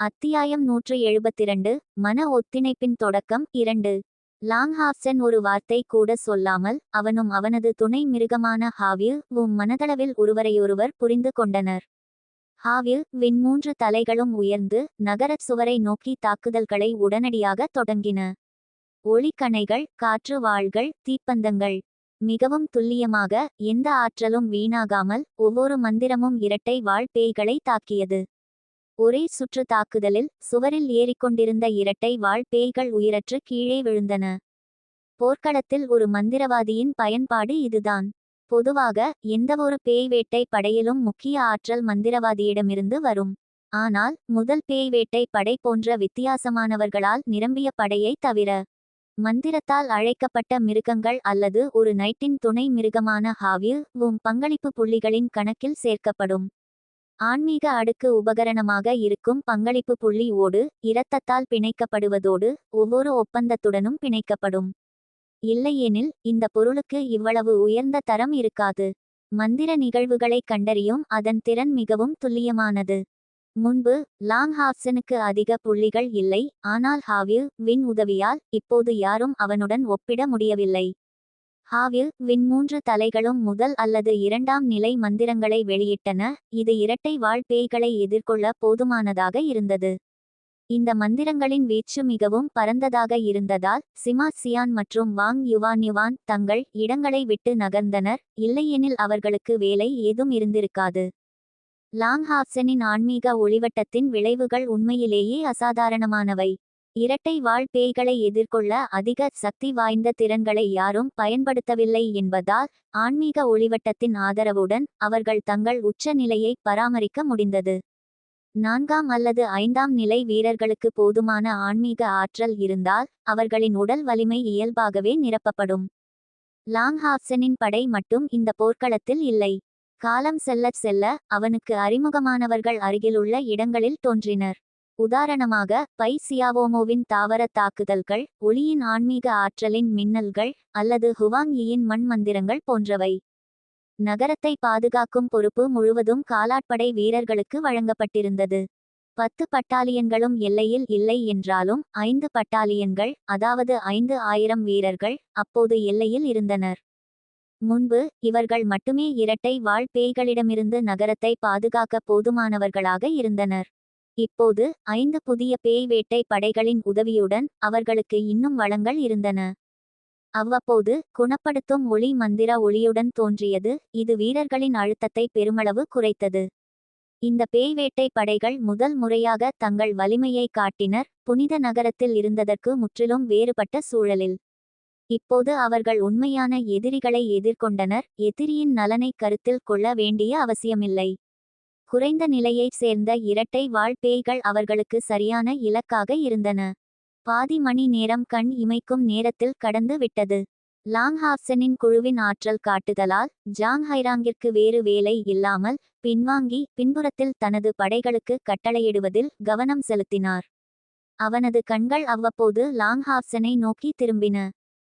அத்தியாயம் நூற்று எழுபத்திரண்டு மன ஒத்திணைப்பின் தொடக்கம் இரண்டு. லாங்ஹாப்சன் ஒரு வார்த்தை கூட சொல்லாமல் அவனும் அவனது துணை மிருகமான ஹாவில் உம் மனதளவில் ஒருவரையொருவர் புரிந்து கொண்டனர். ஹாவில் வின் மூன்று தலைகளும் உயர்ந்து நகரச் சுவரை நோக்கி தாக்குதல்களை உடனடியாக தொடங்கின. ஒளிக்கணைகள் காற்று வாள்கள் தீப்பந்தங்கள். மிகவும் துல்லியமாக எந்த ஆற்றலும் வீணாகாமல் ஒவ்வொரு மந்திரமும் இரட்டை வாழ் பேய்களை தாக்கியது. ஒரே சுற்று தாக்குதலில் சுவரில் ஏறிக்கொண்டிருந்த இரட்டை வாழ் பேய்கள் உயிரற்று கீழே விழுந்தன. போர்க்களத்தில் ஒரு மந்திரவாதியின் பயன்பாடு இதுதான். பொதுவாக எந்தவொரு பேய் வேட்டை படையிலும் முக்கிய ஆற்றல் மந்திரவாதியிடமிருந்து வரும். ஆனால் முதல் பேய் வேட்டை படை போன்ற வித்தியாசமானவர்களால் நிரம்பிய படையை தவிர மந்திரத்தால் அழைக்கப்பட்ட மிருகங்கள் அல்லது ஒரு நைட்டின் துணை மிருகமான ஹாவில் உம் பங்களிப்பு புள்ளிகளின் கணக்கில் சேர்க்கப்படும். ஆன்மீக அடுக்கு உபகரணமாக இருக்கும் பங்களிப்பு புள்ளி ஓடு இரத்தத்தால் பிணைக்கப்படுவதோடு ஒவ்வொரு ஒப்பந்தத்துடனும் பிணைக்கப்படும். இல்லையெனில் இந்த பொருளுக்கு இவ்வளவு உயர்ந்த தரம் இருக்காது. மந்திர நிகழ்வுகளை கண்டறியும் அதன் திறன் மிகவும் துல்லியமானது. முன்பு லாங் ஹாப்சனுக்கு அதிக புள்ளிகள் இல்லை ஆனால் ஹாவில் வின் உதவியால் இப்போது யாரும் அவனுடன் ஒப்பிட முடியவில்லை. ஹாவில் வின் மூன்று தலைகளும் முதல் அல்லது இரண்டாம் நிலை மந்திரங்களை வெளியிட்டன. இது இரட்டை வாழ் பேய்களை எதிர்கொள்ள போதுமானதாக இருந்தது. இந்த மந்திரங்களின் வீச்சு மிகவும் பரந்ததாக இருந்ததால் சிமா சியான் மற்றும் வாங் யுவான் யுவான் தங்கள் இடங்களை விட்டு நகர்ந்தனர். இல்லையெனில் அவர்களுக்கு வேலை ஏதும் இருந்திருக்காது. லாங் ஹாப்சனின் ஆன்மீக ஒளிவட்டத்தின் விளைவுகள் உண்மையிலேயே அசாதாரணமானவை. இரட்டை வாழ் பேய்களை எதிர்கொள்ள அதிக சக்தி வாய்ந்த திறன்களை யாரும் பயன்படுத்தவில்லை என்பதால் ஆன்மீக ஒளிவட்டத்தின் ஆதரவுடன் அவர்கள் தங்கள் உச்ச நிலையை பராமரிக்க முடிந்தது. நான்காம் அல்லது ஐந்தாம் நிலை வீரர்களுக்கு போதுமான ஆன்மீக ஆற்றல் இருந்தால் அவர்களின் உடல் வலிமை இயல்பாகவே நிரப்பப்படும். லாங்ஹாப்சனின் படை மட்டும் இந்த போர்க்களத்தில் இல்லை. காலம் செல்லச் செல்ல அவனுக்கு அறிமுகமானவர்கள் அருகிலுள்ள இடங்களில் தோன்றினர். உதாரணமாக பை சியாவோமோவின் தாவர தாக்குதல்கள் ஒளியின் ஆன்மீக ஆற்றலின் மின்னல்கள் அல்லது ஹுவாங் யியின் மண் மந்திரங்கள் போன்றவை. நகரத்தை பாதுகாக்கும் பொறுப்பு முழுவதும் காலாட்படை வீரர்களுக்கு வழங்கப்பட்டிருந்தது. பத்து பட்டாலியன்களும் எல்லையில் இல்லை என்றாலும் ஐந்து பட்டாலியன்கள் அதாவது ஐந்து ஆயிரம் வீரர்கள் அப்போது எல்லையில் இருந்தனர். முன்பு இவர்கள் மட்டுமே இரட்டை வாழ் பேய்களிடமிருந்து நகரத்தை பாதுகாக்க போதுமானவர்களாக இருந்தனர். இப்போது ஐந்து புதிய பேய் வேட்டை படைகளின் உதவியுடன் அவர்களுக்கு இன்னும் வளங்கள் இருந்தன. அவ்வப்போது குணப்படுத்தும் ஒளி மந்திர ஒளியுடன் தோன்றியது. இது வீரர்களின் அழுத்தத்தை பெருமளவு குறைத்தது. இந்த பேய் வேட்டை படைகள் முதல் முறையாக தங்கள் வலிமையை காட்டினர். புனித நகரத்தில் இருந்ததற்கு முற்றிலும் வேறுபட்ட சூழலில். இப்போது அவர்கள் உண்மையான எதிரிகளை எதிர்கொண்டனர். எதிரியின் நலனை கருத்தில் கொள்ள வேண்டிய அவசியமில்லை. குறைந்த நிலையைச் சேர்ந்த இரட்டை வாழ் பேய்கள் அவர்களுக்கு சரியான இலக்காக இருந்தன. பாதி மணி நேரம் கண் இமைக்கும் நேரத்தில் கடந்து விட்டது. லாங்ஹாப்சனின் குழுவின் ஆற்றல் காட்டுதலால் ஜாங் ஹைராங்கிற்கு வேறு வேலை இல்லாமல் பின்வாங்கி பின்புறத்தில் தனது படைகளுக்கு கட்டளையிடுவதில் கவனம் செலுத்தினார். அவனது கண்கள் அவ்வப்போது லாங்ஹாப்சனை நோக்கி திரும்பின.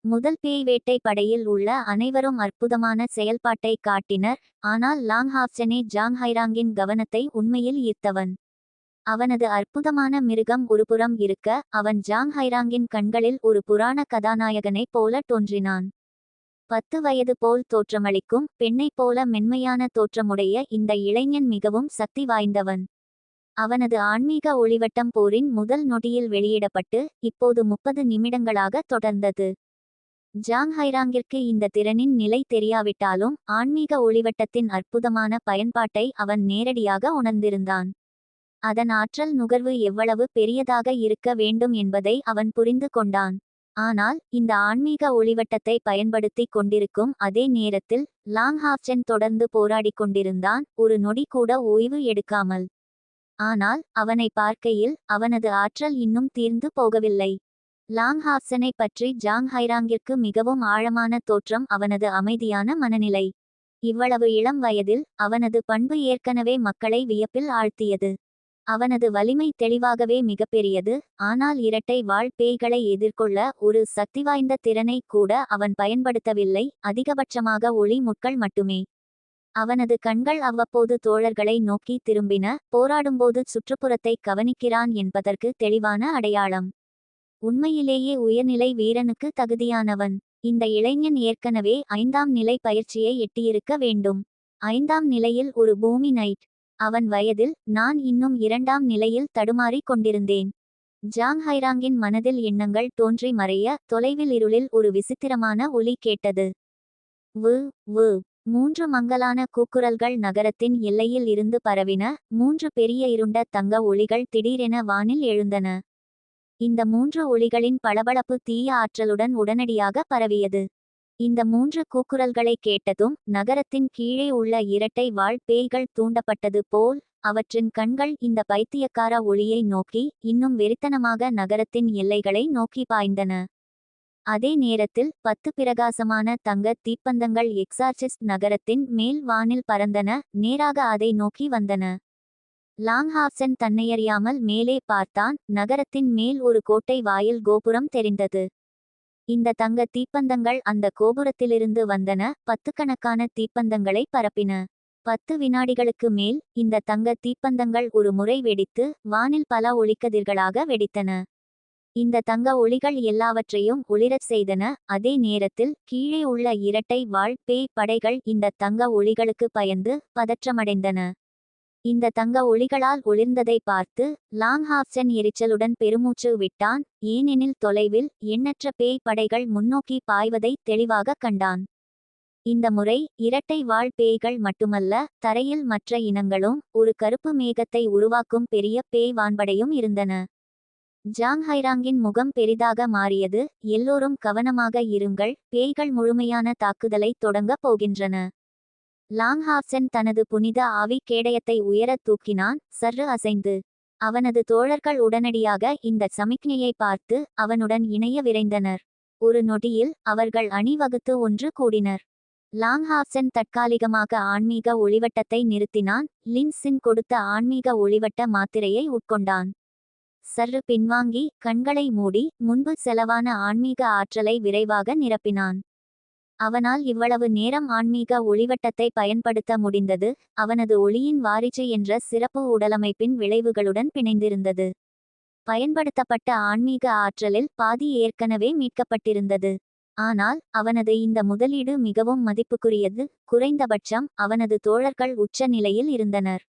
முதல் பேய் வேட்டை படையில் உள்ள அனைவரும் அற்புதமான செயல்பாட்டை காட்டினர் ஆனால் லாங் ஹாப்சனே ஜாங் ஹைராங்கின் கவனத்தை உண்மையில் ஈர்த்தவன். அவனது அற்புதமான மிருகம் ஒருபுறம் இருக்க அவன் ஜாங் ஹைராங்கின் கண்களில் ஒரு புராண கதாநாயகனைப் போல தோன்றினான். பத்து வயது போல் தோற்றமளிக்கும் பெண்ணைப் போல மென்மையான தோற்றமுடைய இந்த இளைஞன் மிகவும் சக்தி வாய்ந்தவன். அவனது ஆன்மீக ஒளிவட்டம் போரின் முதல் நொடியில் வெளியிடப்பட்டு இப்போது முப்பது நிமிடங்களாக தொடர்ந்தது. ஜாங் ஹைராங்கிற்கு இந்த திறனின் நிலை தெரியாவிட்டாலும் ஆன்மீக ஒளிவட்டத்தின் அற்புதமான பயன்பாட்டை அவன் நேரடியாக உணர்ந்திருந்தான். அதன் ஆற்றல் நுகர்வு எவ்வளவு பெரியதாக இருக்க வேண்டும் என்பதை அவன் புரிந்து கொண்டான். ஆனால் இந்த ஆன்மீக ஒளிவட்டத்தை பயன்படுத்தி கொண்டிருக்கும் அதே நேரத்தில் லாங் ஹாப்சன் தொடர்ந்து போராடிக் கொண்டிருந்தான் ஒரு நொடி கூட ஓய்வு எடுக்காமல். ஆனால் அவனை பார்க்கையில் அவனது ஆற்றல் இன்னும் தீர்ந்து போகவில்லை. லாங் ஹாப்சனை பற்றி ஜாங் ஹைராங்கிற்கு மிகவும் ஆழமான தோற்றம் அவனது அமைதியான மனநிலை. இவ்வளவு இளம் வயதில் அவனது பண்பு ஏற்கனவே மக்களை வியப்பில் ஆழ்த்தியது. அவனது வலிமை தெளிவாகவே மிகப்பெரியது ஆனால் இரட்டை வாழ் பேய்களை எதிர்கொள்ள ஒரு சக்தி வாய்ந்த திறனை கூட அவன் பயன்படுத்தவில்லை அதிகபட்சமாக ஒளி முட்கள் மட்டுமே. அவனது கண்கள் அவ்வப்போது தோழர்களை நோக்கி திரும்பின போராடும்போது சுற்றுப்புறத்தை கவனிக்கிறான் என்பதற்கு தெளிவான அடையாளம். உண்மையிலேயே உயர்நிலை வீரனுக்கு தகுதியானவன். இந்த இளைஞன் ஏற்கனவே ஐந்தாம் நிலை பயிற்சியை எட்டியிருக்க வேண்டும். ஐந்தாம் நிலையில் ஒரு பூமி நைட் அவன் வயதில் நான் இன்னும் இரண்டாம் நிலையில் தடுமாறிக் கொண்டிருந்தேன். ஜாங் ஹைராங்கின் மனதில் எண்ணங்கள் தோன்றி மறைய தொலைவில் இருளில் ஒரு விசித்திரமான ஒலி கேட்டது. வு வு. மூன்று மங்கலான கூக்குரல்கள் நகரத்தின் எல்லையில் இருந்து பரவின மூன்று பெரிய இருண்ட தங்க ஒளிகள் திடீரென வானில் எழுந்தன. இந்த மூன்று ஒளிகளின் பளபளப்பு தீய ஆற்றலுடன் உடனடியாக பரவியது. இந்த மூன்று கூக்குரல்களை கேட்டதும் நகரத்தின் கீழே உள்ள இரட்டை வாழ் பேய்கள் தூண்டப்பட்டது போல் அவற்றின் கண்கள் இந்த பைத்தியக்கார ஒளியை நோக்கி இன்னும் வெறித்தனமாக நகரத்தின் எல்லைகளை நோக்கி பாய்ந்தன. அதே நேரத்தில் பத்து பிரகாசமான தங்க தீப்பந்தங்கள் எக்ஸார்சிஸ்ட் நகரத்தின் மேல் வானில் பறந்தன நேராக அதை நோக்கி வந்தன. லாங்ஹாப்சன் தன்னையறியாமல் மேலே பார்த்தான். நகரத்தின் மேல் ஒரு கோட்டை வாயில் கோபுரம் தெரிந்தது. இந்த தங்க தீப்பந்தங்கள் அந்த கோபுரத்திலிருந்து வந்தன. பத்துக்கணக்கான தீப்பந்தங்களை பரப்பின. பத்து வினாடிகளுக்கு மேல் இந்த தங்க தீப்பந்தங்கள் ஒரு முறை வெடித்து வானில் பல ஒளிக்கதிர்களாக வெடித்தன. இந்த தங்க ஒளிகள் எல்லாவற்றையும் ஒளிரச் செய்தன. அதே நேரத்தில் கீழே உள்ள இரட்டை வாழ் பேய் படைகள் இந்த தங்க ஒளிகளுக்கு பயந்து பதற்றமடைந்தன. இந்த தங்க ஒளிகளால் ஒளிர்ந்ததை பார்த்து லாங்ஹாப்சன் எரிச்சலுடன் பெருமூச்சு விட்டான். ஏனெனில் தொலைவில் எண்ணற்ற பேய் படைகள் முன்னோக்கி பாய்வதை தெளிவாக கண்டான். இந்த முறை இரட்டை வாழ் பேய்கள் மட்டுமல்ல தரையில் மற்ற இனங்களும் ஒரு கருப்பு மேகத்தை உருவாக்கும் பெரிய பேய் வான்படையும் இருந்தன. ஜாங் ஹைராங்கின் முகம் பெரிதாக மாறியது. எல்லோரும் கவனமாக இருங்கள் பேய்கள் முழுமையான தாக்குதலை தொடங்கப் போகின்றன. லாங்ஹாப்சன் தனது புனித ஆவி கேடயத்தை உயரத் தூக்கினான் சர்ரு அசைந்து. அவனது தோழர்கள் உடனடியாக இந்த சமிக்ஞையை பார்த்து அவனுடன் இணைய விரைந்தனர். ஒரு நொடியில் அவர்கள் அணிவகுத்து ஒன்று கூடினர். லாங்ஹாப்சன் தற்காலிகமாக ஆன்மீக ஒளிவட்டத்தை நிறுத்தினான் லின்சின் கொடுத்த ஆன்மீக ஒளிவட்ட மாத்திரையை உட்கொண்டான். சர்ரு பின்வாங்கி கண்களை மூடி முன்பு செலவான ஆன்மீக ஆற்றலை விரைவாக நிரப்பினான். அவனால் இவ்வளவு நேரம் ஆன்மீக ஒளிவட்டத்தை பயன்படுத்த முடிந்தது அவனது ஒளியின் வாரிசு என்ற சிறப்பு உடலமைப்பின் விளைவுகளுடன் பிணைந்திருந்தது. பயன்படுத்தப்பட்ட ஆன்மீக ஆற்றலில் பாதி ஏற்கனவே மீட்கப்பட்டிருந்தது. ஆனால் அவனது இந்த முதலீடு மிகவும் மதிப்புக்குரியது குறைந்தபட்சம் அவனது தோழர்கள் உச்ச நிலையில் இருந்தனர்.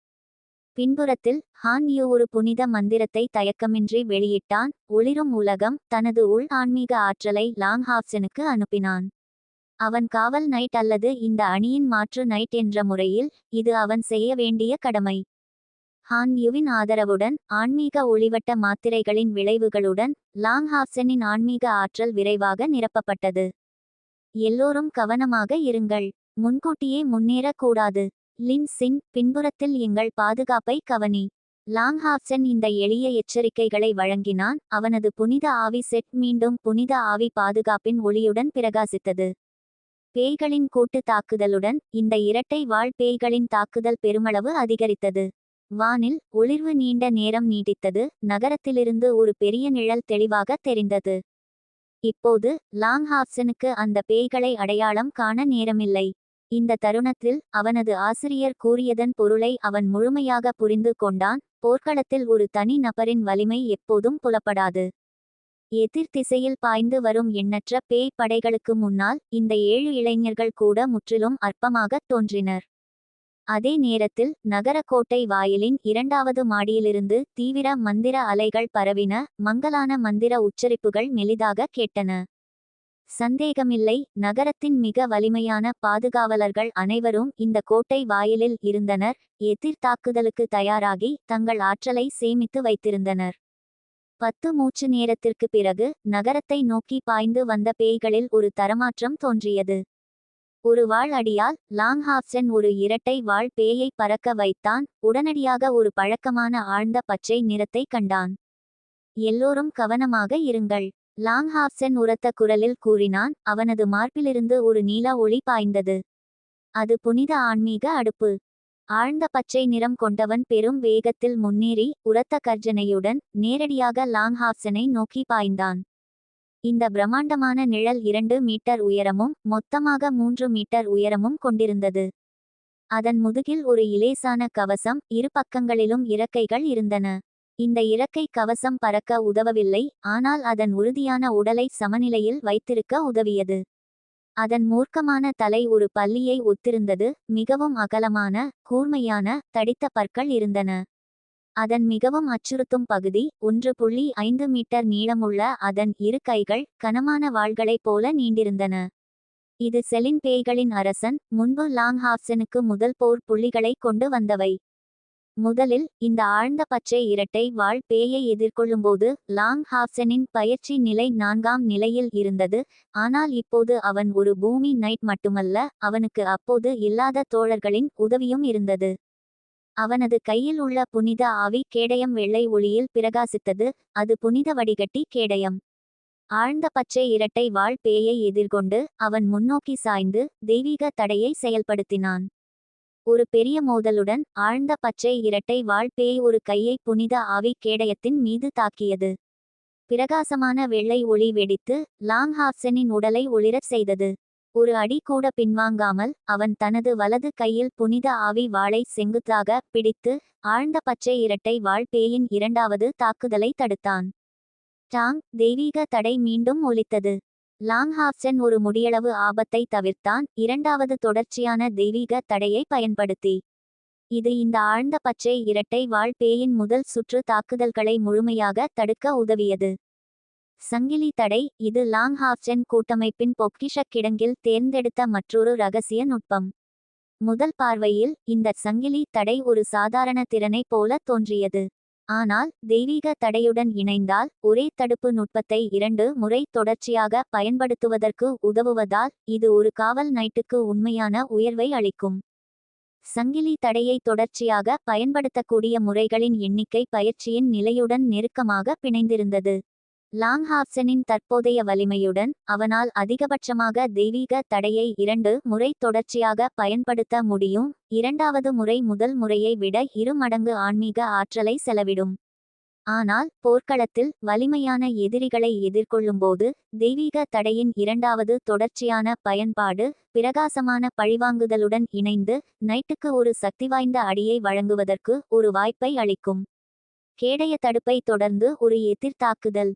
பின்புறத்தில் ஹான் யூ ஒரு புனித மந்திரத்தை தயக்கமின்றி வெளியிட்டான் ஒளிரும் உலகம் தனது உள் ஆன்மீக ஆற்றலை லாங் ஹாப்சனுக்கு அனுப்பினான். அவன் காவல் நைட் அல்லது இந்த அணியின் மாற்று நைட் என்ற முறையில் இது அவன் செய்ய வேண்டிய கடமை. ஹான் யுவின் ஆதரவுடன் ஆன்மீக ஒளிவட்ட மாத்திரைகளின் விளைவுகளுடன் லாங் ஹாப்சனின் ஆன்மீக ஆற்றல் விரைவாக நிரப்பப்பட்டது. எல்லோரும் கவனமாக இருங்கள். முன்கூட்டியே முன்னேறக்கூடாது. லின் சின் பின்புறத்தில் எங்கள் பாதுகாப்பை கவனி. லாங் ஹாப்சன் இந்த எளிய எச்சரிக்கைகளை வழங்கினான். அவனது புனித ஆவி செட் மீண்டும் புனித ஆவி பாதுகாப்பின் ஒளியுடன் பிரகாசித்தது. பேய்களின் கூட்டு தாக்குதலுடன் இந்த இரட்டை வாழ் பேய்களின் தாக்குதல் பெருமளவு அதிகரித்தது. வானில் ஒளிர்வு நீண்ட நேரம் நீடித்தது. நகரத்திலிருந்து ஒரு பெரிய நிழல் தெளிவாக தெரிந்தது. இப்போது லாங் ஹாப்சனுக்கு அந்த பேய்களை அடையாளம் காண நேரமில்லை. இந்த தருணத்தில் அவனது ஆசிரியர் கூறியதன் பொருளை அவன் முழுமையாக புரிந்து கொண்டான். போர்க்களத்தில் ஒரு தனி நபரின் வலிமை எப்போதும் புலப்படாது. எதிர் திசையில் பாய்ந்து வரும் எண்ணற்ற பேய் படைகளுக்கு முன்னால் இந்த ஏழு இளைஞர்கள் கூட முற்றிலும் அற்பமாகத் தோன்றினர். அதே நேரத்தில் நகர கோட்டை வாயிலின் இரண்டாவது மாடியிலிருந்து தீவிர மந்திர அலைகள் பரவின மங்கலான மந்திர உச்சரிப்புகள் மெலிதாக கேட்டன. சந்தேகமில்லை நகரத்தின் மிக வலிமையான பாதுகாவலர்கள் அனைவரும் இந்த கோட்டை வாயிலில் இருந்தனர் எதிர் தாக்குதலுக்கு தயாராகி தங்கள் ஆற்றலை சேமித்து வைத்திருந்தனர். பத்து மூச்சு நேரத்திற்கு பிறகு நகரத்தை நோக்கி பாய்ந்து வந்த பேய்களில் ஒரு தரமாற்றம் தோன்றியது. ஒரு வாழ் அடியால் லாங் ஹாப்சன் ஒரு இரட்டை வாழ் பேயை பறக்க வைத்தான் உடனடியாக ஒரு பழக்கமான ஆழ்ந்த பச்சை நிறத்தை கண்டான். எல்லோரும் கவனமாக இருங்கள். லாங் ஹாப்சன் உரத்த குரலில் கூறினான் அவனது மார்பிலிருந்து ஒரு நீல ஒளி பாய்ந்தது. அது புனித ஆன்மீக அடுப்பு. ஆழ்ந்த பச்சை நிறம் கொண்டவன் பெரும் வேகத்தில் முன்னேறி உரத்த கர்ஜனையுடன் நேரடியாக லாங்ஹாப்சனை நோக்கி பாய்ந்தான். இந்த பிரம்மாண்டமான நிழல் இரண்டு மீட்டர் உயரமும் மொத்தமாக மூன்று மீட்டர் உயரமும் கொண்டிருந்தது. அதன் முதுகில் ஒரு இலேசான கவசம் இரு பக்கங்களிலும் இறக்கைகள் இருந்தன. இந்த இறக்கை கவசம் பறக்க உதவவில்லை ஆனால் அதன் உறுதியான உடலை சமநிலையில் வைத்திருக்க உதவியது. அதன் மூர்க்கமான தலை ஒரு பல்லியை ஒத்திருந்தது மிகவும் அகலமான கூர்மையான தடித்த பற்கள் இருந்தன. அதன் மிகவும் அச்சுறுத்தும் பகுதி ஒன்று புள்ளி ஐந்து மீட்டர் நீளமுள்ள அதன் இரு கைகள் கனமான வாள்களைப் போல நீண்டிருந்தன. இது செலின் பேய்களின் அரசன் முன்பு லாங்ஹாப்சனுக்கு முதல் போர் புள்ளிகளை கொண்டு வந்தவை. முதலில் இந்த ஆழ்ந்த பச்சை இரட்டை வாழ் பேயை எதிர்கொள்ளும்போது லாங் ஹாப்சனின் பயிற்சி நிலை நான்காம் நிலையில் இருந்தது. ஆனால் இப்போது அவன் ஒரு பூமி நைட் மட்டுமல்ல அவனுக்கு அப்போது இல்லாத தோழர்களின் உதவியும் இருந்தது. அவனது கையில் உள்ள புனித ஆவி கேடயம் வெள்ளை ஒளியில் பிரகாசித்தது. அது புனித வடிகட்டி கேடயம். ஆழ்ந்த பச்சை இரட்டை வாழ் பேயை எதிர்கொண்டு அவன் முன்னோக்கி சாய்ந்து தெய்வீக தடையை செயல்படுத்தினான். ஒரு பெரிய மோதலுடன் ஆழ்ந்த பச்சை இரட்டை வாழ் பேய் ஒரு கையை புனித ஆவி கேடயத்தின் மீது தாக்கியது. பிரகாசமான வெள்ளை ஒளி வெடித்து லாங் ஹாப்சனின் உடலை ஒளிரச் செய்தது. ஒரு அடி கூட பின்வாங்காமல் அவன் தனது வலது கையில் புனித ஆவி வாளை செங்குத்தாக பிடித்து ஆழ்ந்த பச்சை இரட்டை வாழ் பேயின் இரண்டாவது தாக்குதலை தடுத்தான். டாங் தெய்வீக தடை மீண்டும் ஒலித்தது. லாங்ஹாப்சன் ஒரு முடியளவு ஆபத்தை தவிர்த்தான் இரண்டாவது தொடர்ச்சியான தெய்வீக தடையை பயன்படுத்தி. இது இந்த ஆழ்ந்த பச்சை இரட்டை வாழ் பேயின் முதல் சுற்று தாக்குதல்களை முழுமையாக தடுக்க உதவியது. சங்கிலி தடை இது லாங்ஹாப்சன் கூட்டமைப்பின் பொக்கிஷக் கிடங்கில் தேர்ந்தெடுத்த மற்றொரு ரகசிய நுட்பம். முதல் பார்வையில் இந்த சங்கிலி தடை ஒரு சாதாரண திறனை போல தோன்றியது. ஆனால் தெய்வீக தடையுடன் இணைந்தால் ஒரே தடுப்பு நுட்பத்தை இரண்டு முறை தொடர்ச்சியாக பயன்படுத்துவதற்கு உதவுவதால் இது ஒரு காவல் நைட்டுக்கு உண்மையான உயர்வை அளிக்கும். சங்கிலி தடையை தொடர்ச்சியாக பயன்படுத்தக்கூடிய முறைகளின் எண்ணிக்கை பயிற்சியின் நிலையுடன் நெருக்கமாக பிணைந்திருந்தது. லாங்ஹாப்சனின் தற்போதைய வலிமையுடன் அவனால் அதிகபட்சமாக தெய்வீக தடையை இரண்டு முறை தொடர்ச்சியாக பயன்படுத்த முடியும். இரண்டாவது முறை முதல் முறையை விட இரு மடங்கு ஆன்மீக ஆற்றலை செலவிடும். ஆனால் போர்க்களத்தில் வலிமையான எதிரிகளை எதிர்கொள்ளும்போது தெய்வீக தடையின் இரண்டாவது தொடர்ச்சியான பயன்பாடு பிரகாசமான பழிவாங்குதலுடன் இணைந்து நைட்டுக்கு ஒரு சக்திவாய்ந்த அடியை வழங்குவதற்கு ஒரு வாய்ப்பை அளிக்கும். கேடய தடுப்பை தொடர்ந்து ஒரு எதிர்த்தாக்குதல்.